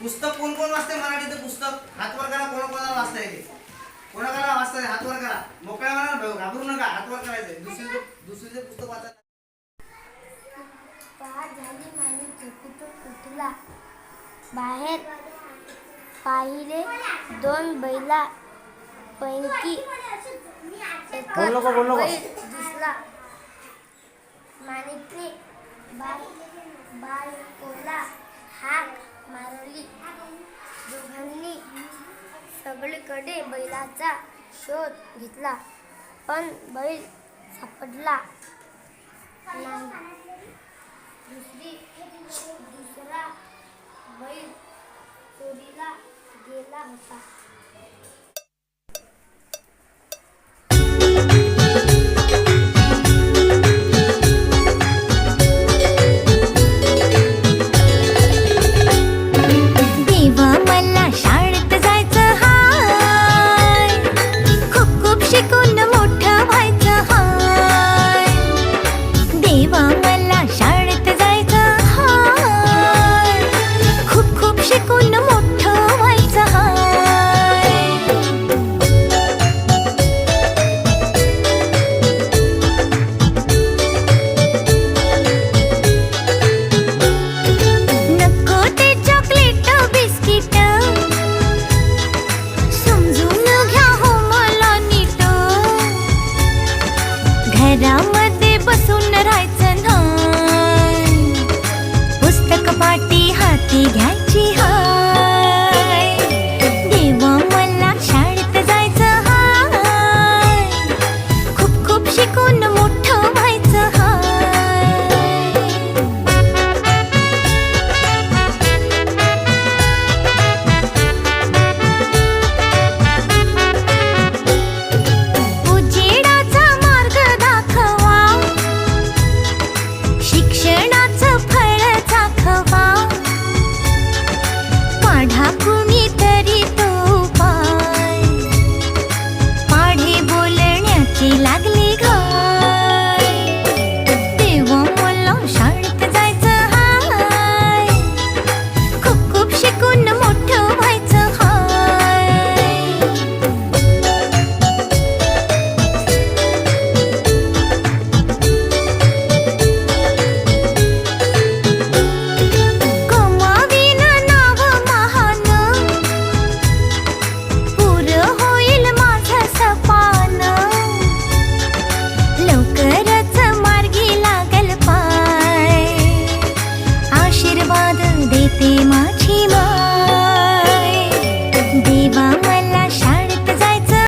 पुस्तक कोण कोण वाचते मराठीचं पुस्तक? हात वर करा कोणा कोणाला वाचता येते कोणाकोणाला वाचता येते हात वर करा. मोकळ्या मनानं घाबरू नका हात वर करायचं दुसरीचं दुसरीचं पुस्तक वाचा बाहेर पाहिले दोन बैला पैकी बोल नको, बोल. बैल दिसला. माणिकने बायकोला हाक मारली. दोघांनी सगळीकडे बैलाचा शोध घेतला. पण बैल सापडला नाही. दुसरी दुसरा बैल चोरीला गेला होता. hati